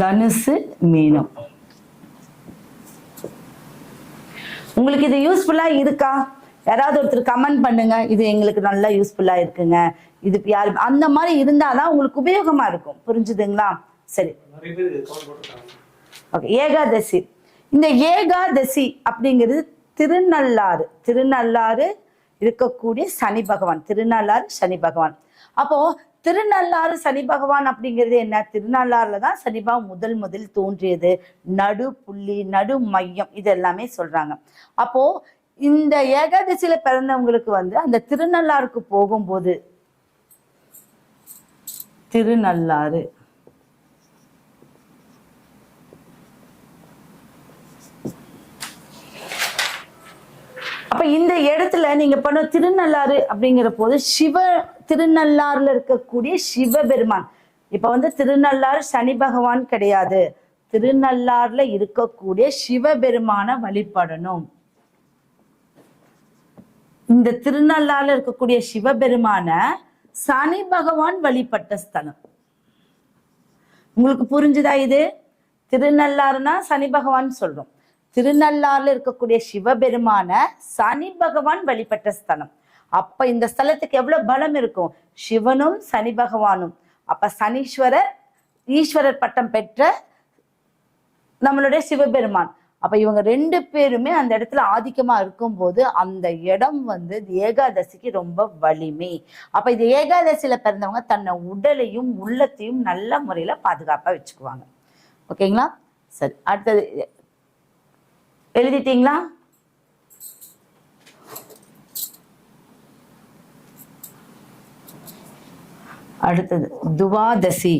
தனுசு மீனம். உங்களுக்கு இது யூஸ்ஃபுல்லா இருக்கா? யாராவது ஒருத்தர் கமெண்ட் பண்ணுங்க. இது எங்களுக்கு நல்லா யூஸ்ஃபுல்லா இருக்குங்க. இது யாரு அந்த மாதிரி இருந்தாதான் உங்களுக்கு உபயோகமா இருக்கும். புரிஞ்சுதுங்களா? சரி. ஓகே ஏகாதசி. இந்த ஏகாதசி அப்படிங்கிறது திருநள்ளாறு. திருநள்ளாறு இருக்கக்கூடிய சனி பகவான். திருநள்ளாறு சனி பகவான். அப்போ திருநள்ளாறு சனி பகவான் அப்படிங்கிறது என்ன? திருநள்ளாறுல தான் சனிபா முதல் முதல் தோன்றியது. நடு புள்ளி நடு மையம் இது எல்லாமே சொல்றாங்க. அப்போ இந்த ஏகாதசியில பிறந்தவங்களுக்கு வந்து அந்த திருநள்ளாறுக்கு போகும்போது திருநள்ளாறு. அப்ப இந்த இடத்துல நீங்க பண்ண திருநள்ளாறு அப்படிங்கிற போது சிவ திருநள்ளாறுல இருக்கக்கூடிய சிவபெருமான். இப்ப வந்து திருநள்ளாறு சனி பகவான் கிடையாது. திருநள்ளாறுல இருக்கக்கூடிய சிவபெருமான வழிபடணும். இந்த திருநள்ளாறுல இருக்கக்கூடிய சிவபெருமான சனி பகவான் வழிபட்ட ஸ்தலம். உங்களுக்கு புரிஞ்சுதா இது? திருநள்ளாறுனா சனி பகவான் சொல்றோம். திருநள்ளாறுல இருக்கக்கூடிய சிவபெருமான சனி பகவான் வழிபட்ட ஸ்தலம். அப்ப இந்த ஸ்தலத்துக்கு எவ்வளவு பலம் இருக்கும்? சிவனும் சனி பகவானும். அப்ப சனீஸ்வரர் ஈஸ்வரர் பட்டம் பெற்ற நம்மளுடைய சிவபெருமான். அப்ப இவங்க ரெண்டு பேருமே அந்த இடத்துல ஆதிக்கமா இருக்கும்போது அந்த இடம் வந்து இது ஏகாதசிக்கு ரொம்ப வலிமை. அப்ப இது ஏகாதசியில பிறந்தவங்க தன்னை உடலையும் உள்ளத்தையும் நல்ல முறையில பாதுகாப்பா வச்சுக்குவாங்க. ஓகேங்களா? சரி அடுத்தது எழுதிட்டீங்களா? அடுத்தது துவாதசி.